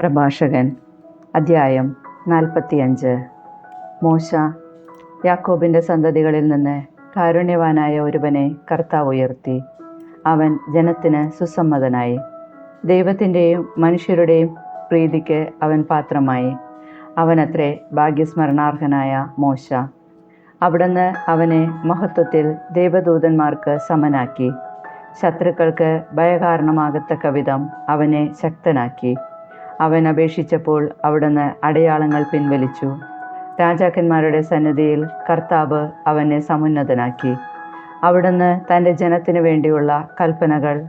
പ്രഭാഷകൻ അധ്യായം നാൽപ്പത്തിയഞ്ച്. മോശ യാക്കോബിന്റെ സന്തതികളിൽ നിന്ന് കാരുണ്യവാനായ ഒരുവനെ കർത്താവ് ഉയർത്തി. അവൻ ജനത്തിന് സുസമ്മതനായി. ദൈവത്തിന്റെയും മനുഷ്യരുടെയും പ്രീതിക്ക് അവൻ പാത്രമായി. അവനത്രേ ഭാഗ്യസ്മരണാർഹനായ മോശ. അവിടുന്ന് അവനെ മഹത്വത്തിൽ ദേവദൂതന്മാർക്ക് സമനാക്കി. ശത്രുക്കൾക്ക് ഭയകാരണമാകത്തക്ക വിധം അവനെ ശക്തനാക്കി. അവൻ അപേക്ഷിച്ചപ്പോൾ അവിടുന്ന് അടയാളങ്ങൾ പിൻവലിച്ചു. രാജാക്കന്മാരുടെ സന്നിധിയിൽ കർത്താവ് അവനെ സമുന്നതനാക്കി. അവിടുന്ന് തന്റെ ജനത്തിന് വേണ്ടിയുള്ള കൽപ്പനകൾ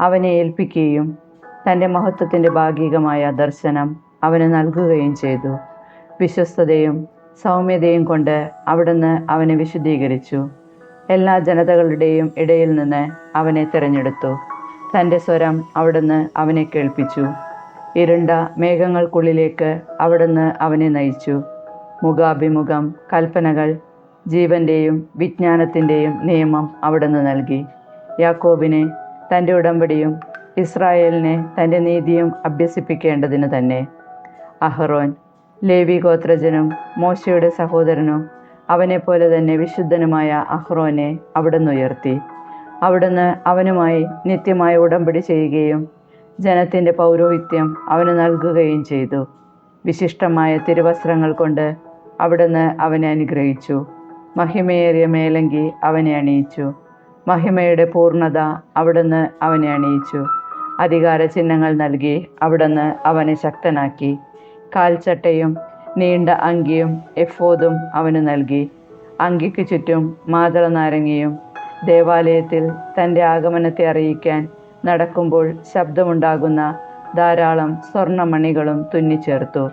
അവനെ ഏൽപ്പിക്കുകയും തന്റെ മഹത്വത്തിന്റെ ഭാഗികമായ ദർശനം അവന് നൽകുകയും ചെയ്തു. വിശ്വസ്തതയും സൗമ്യതയും കൊണ്ട് അവിടുന്ന് അവനെ വിശുദ്ധീകരിച്ചു. എല്ലാ ജനതകളുടെയും ഇടയിൽ നിന്ന് അവനെ തിരഞ്ഞെടുത്തു. തന്റെ സ്വരം അവിടുന്ന് അവനെ കേൾപ്പിച്ചു. ഇരുണ്ട മേഘങ്ങൾക്കുള്ളിലേക്ക് അവിടുന്ന് അവനെ നയിച്ചു. മുഖാഭിമുഖം കൽപ്പനകൾ ജീവന്റെയും വിജ്ഞാനത്തിന്റെയും നിയമം അവിടുന്ന് നൽകി. യാക്കോബിനെ തന്റെ ഉടമ്പടിയും ഇസ്രായേലിനെ തന്റെ നീതിയും അഭ്യസിപ്പിക്കേണ്ടതിന് തന്നെ. അഹ്റോൻ ലേവി ഗോത്രജനും മോശയുടെ സഹോദരനും അവനെപ്പോലെ തന്നെ വിശുദ്ധനുമായ അഹ്റോനെ അവിടുന്ന് ഉയർത്തി. അവിടുന്ന് അവനുമായി നിത്യമായ ഉടമ്പടി ചെയ്യുകയും ജനത്തിന്റെ പൗരോഹിത്യം അവന് നൽകുകയും ചെയ്തു. വിശിഷ്ടമായ തിരുവസ്ത്രങ്ങൾ കൊണ്ട് അവിടുന്ന് അവനെ അനുഗ്രഹിച്ചു. മഹിമയേറിയ മേലങ്കി അവനെ അണിയിച്ചു. മഹിമയുടെ പൂർണത അവിടുന്ന് അവനെ അണിയിച്ചു. അധികാര ചിഹ്നങ്ങൾ നൽകി അവിടുന്ന് അവനെ ശക്തനാക്കി. കാൽച്ചട്ടയും നീണ്ട അങ്കിയും എഫോദും അവന് നൽകി. അങ്കിക്ക് ചുറ്റും മാതള നാരങ്ങിയും ദേവാലയത്തിൽ തന്റെ ആഗമനത്തെ അറിയിക്കാൻ നടക്കുമ്പോൾ ശബ്ദമുണ്ടാകുന്ന ധാരാളം സ്വർണമണികളും തുന്നിച്ചേർത്തു.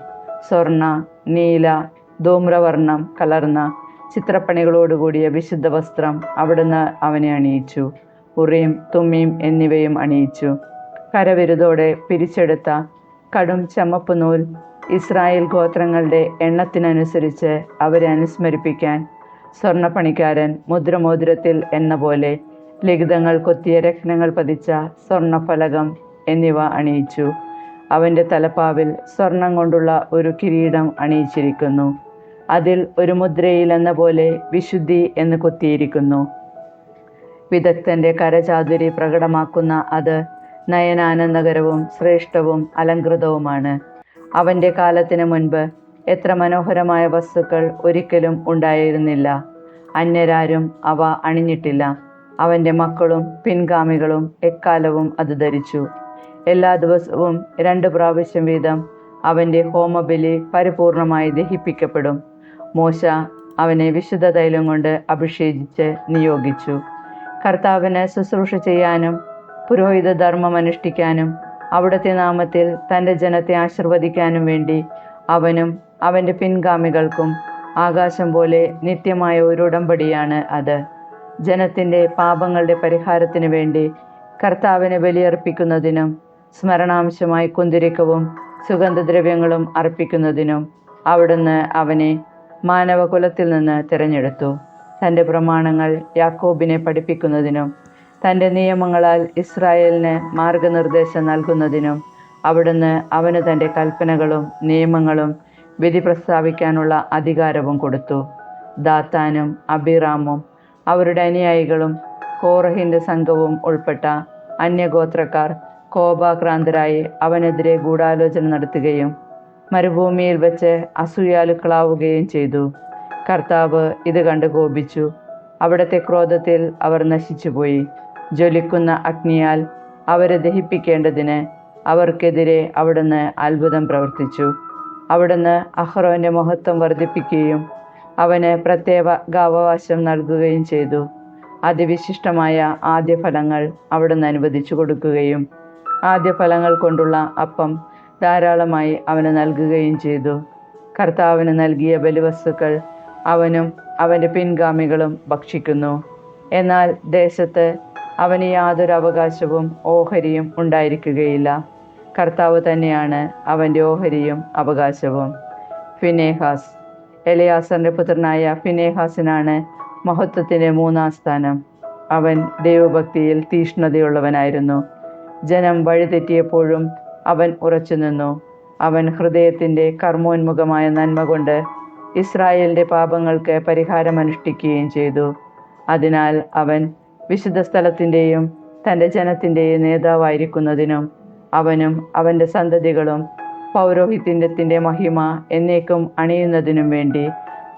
സ്വർണ നീല ധൂമ്രവർണം കലർന്ന ചിത്രപ്പണികളോടുകൂടിയ വിശുദ്ധ വസ്ത്രം അവിടുന്ന് അവനെ അണിയിച്ചു. ഉറിയും തുമ്മിയും എന്നിവയും അണിയിച്ചു. കരവിരുതോടെ പിരിച്ചെടുത്ത കടും ചമപ്പ് നൂൽ ഇസ്രായേൽ ഗോത്രങ്ങളുടെ എണ്ണത്തിനനുസരിച്ച് അവരെ അനുസ്മരിപ്പിക്കാൻ സ്വർണപ്പണിക്കാരൻ മുദ്രമോതിരത്തിൽ എന്ന പോലെ ലിഖിതങ്ങൾ കൊത്തിയ രത്നങ്ങൾ പതിച്ച സ്വർണഫലകം എന്നിവ അണിയിച്ചു. അവന്റെ തലപ്പാവിൽ സ്വർണം കൊണ്ടുള്ള ഒരു കിരീടം അണിയിച്ചിരിക്കുന്നു. അതിൽ ഒരു മുദ്രയിൽ എന്ന പോലെ വിശുദ്ധി എന്ന് കൊത്തിയിരിക്കുന്നു. വിദഗ്ധന്റെ കരചാതുരി പ്രകടമാക്കുന്ന അത് നയനാനന്ദകരവും ശ്രേഷ്ഠവും അലങ്കൃതവുമാണ് അവന്റെ കാലത്തിന് മുൻപ് എത്ര മനോഹരമായ വസ്തുക്കൾ ഒരിക്കലും ഉണ്ടായിരുന്നില്ല. അന്യരാരും അവ അണിഞ്ഞിട്ടില്ല. അവന്റെ മക്കളും പിൻഗാമികളും എക്കാലവും അത് ധരിച്ചു. എല്ലാ ദിവസവും രണ്ട് പ്രാവശ്യം വീതം അവന്റെ ഹോമബലി പരിപൂർണമായി ദഹിപ്പിക്കപ്പെടും. മോശ അവനെ വിശുദ്ധ തൈലം കൊണ്ട് അഭിഷേകിച്ച് നിയോഗിച്ചു. കർത്താവിനെ ശുശ്രൂഷ ചെയ്യാനും പുരോഹിത ധർമ്മം അനുഷ്ഠിക്കാനും അവിടുത്തെ നാമത്തിൽ തന്റെ ജനത്തെ ആശീർവദിക്കാനും വേണ്ടി അവനും അവന്റെ പിൻഗാമികൾക്കും ആകാശം പോലെ നിത്യമായ ഒരു ഉടമ്പടിയാണ് അത്. ജനത്തിന്റെ പാപങ്ങളുടെ പരിഹാരത്തിന് വേണ്ടി കർത്താവിനെ ബലിയർപ്പിക്കുന്നതിനും സ്മരണാംശമായി കുന്തിരിക്കവും സുഗന്ധദ്രവ്യങ്ങളും അർപ്പിക്കുന്നതിനും അവിടുന്ന് അവനെ മാനവകുലത്തിൽ നിന്ന് തിരഞ്ഞെടുത്തു. തന്റെ പ്രമാണങ്ങൾ യാക്കോബിനെ പഠിപ്പിക്കുന്നതിനും തന്റെ നിയമങ്ങളാൽ ഇസ്രായേലിന് മാർഗനിർദ്ദേശം നൽകുന്നതിനും അവിടുന്ന് അവന് തന്റെ കൽപ്പനകളും നിയമങ്ങളും വിധി പ്രസ്താവിക്കാനുള്ള അധികാരവും കൊടുത്തു. ദാത്താനും അബിറാമും അവരുടെ അനുയായികളും കോറഹിന്റെ സംഘവും ഉൾപ്പെട്ട അന്യഗോത്രക്കാർ കോപാക്രാന്തരായി അവനെതിരെ ഗൂഢാലോചന നടത്തുകയും മരുഭൂമിയിൽ വെച്ച് അസൂയാലുക്കളാവുകയും ചെയ്തു. കർത്താവ് ഇത് കണ്ട് കോപിച്ചു. അവിടുത്തെ ക്രോധത്തിൽ അവർ നശിച്ചുപോയി. ജ്വലിക്കുന്ന അഗ്നിയാൽ അവരെ ദഹിപ്പിക്കേണ്ടതിന് അവർക്കെതിരെ അവിടുന്ന് അത്ഭുതം പ്രവർത്തിച്ചു. അവിടുന്ന് അഹ്റോന്റെ മഹത്വം വർദ്ധിപ്പിക്കുകയും അവന് പ്രത്യേക ഗാവകാശം നൽകുകയും ചെയ്തു. അതിവിശിഷ്ടമായ ആദ്യ ഫലങ്ങൾ അവിടുന്ന് അനുവദിച്ചു കൊടുക്കുകയും ആദ്യ ഫലങ്ങൾ കൊണ്ടുള്ള അപ്പം ധാരാളമായി അവന് നൽകുകയും ചെയ്തു. കർത്താവിന് നൽകിയ ബലിവസ്തുക്കൾ അവനും അവന്റെ പിൻഗാമികളും ഭക്ഷിക്കുന്നു. എന്നാൽ ദേശത്ത് അവന് യാതൊരു അവകാശവും ഓഹരിയും ഉണ്ടായിരിക്കുകയില്ല. കർത്താവ് തന്നെയാണ് അവന്റെ ഓഹരിയും അവകാശവും. ഫിനേഹാസ് എലയാസറിന്റെ പുത്രനായ ഫിനേഹാസിനാണ് മഹത്വത്തിന്റെ മൂന്നാം സ്ഥാനം. അവൻ ദൈവഭക്തിയിൽ തീഷ്ണതയുള്ളവനായിരുന്നു. ജനം വഴിതെറ്റിയപ്പോഴും അവൻ ഉറച്ചുനിന്നു. അവൻ ഹൃദയത്തിന്റെ കർമ്മോന്മുഖമായ നന്മ കൊണ്ട് ഇസ്രായേലിന്റെ പാപങ്ങൾക്ക് പരിഹാരമനുഷ്ഠിക്കുകയും ചെയ്തു. അതിനാൽ അവൻ വിശുദ്ധ സ്ഥലത്തിന്റെയും തന്റെ ജനത്തിന്റെയും നേതാവായിരിക്കുന്നതിനും അവനും അവന്റെ സന്തതികളും പൗരോഹിത്യത്തിന്റെ മഹിമ എന്നേക്കും അണിയുന്നതിനും വേണ്ടി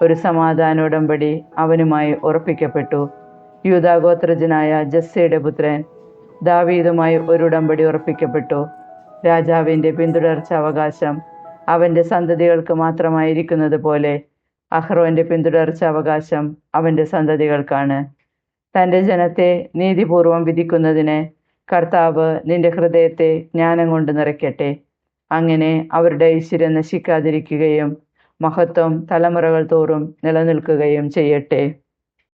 ഒരു സമാധാന ഉടമ്പടി അവനുമായി ഉറപ്പിക്കപ്പെട്ടു. യൂതാഗോത്രജനായ ജസ്സയുടെ പുത്രൻ ദാവീദുമായി ഒരു ഉടമ്പടി ഉറപ്പിക്കപ്പെട്ടു. രാജാവിന്റെ പിന്തുടർച്ച അവകാശം അവന്റെ സന്തതികൾക്ക് മാത്രമായിരിക്കുന്നത് പോലെ അഹ്റോന്റെ പിന്തുടർച്ച അവകാശം അവന്റെ സന്തതികൾക്കാണ്. തന്റെ ജനത്തെ നീതിപൂർവം വിധിക്കുന്നതിന് കർത്താവ് നിന്റെ ഹൃദയത്തെ ജ്ഞാനം കൊണ്ട് നിറയ്ക്കട്ടെ. അങ്ങനെ അവരുടെ ഐശ്വര്യം നശിക്കാതിരിക്കുകയും മഹത്വം തലമുറകൾ തോറും നിലനിൽക്കുകയും ചെയ്യട്ടെ.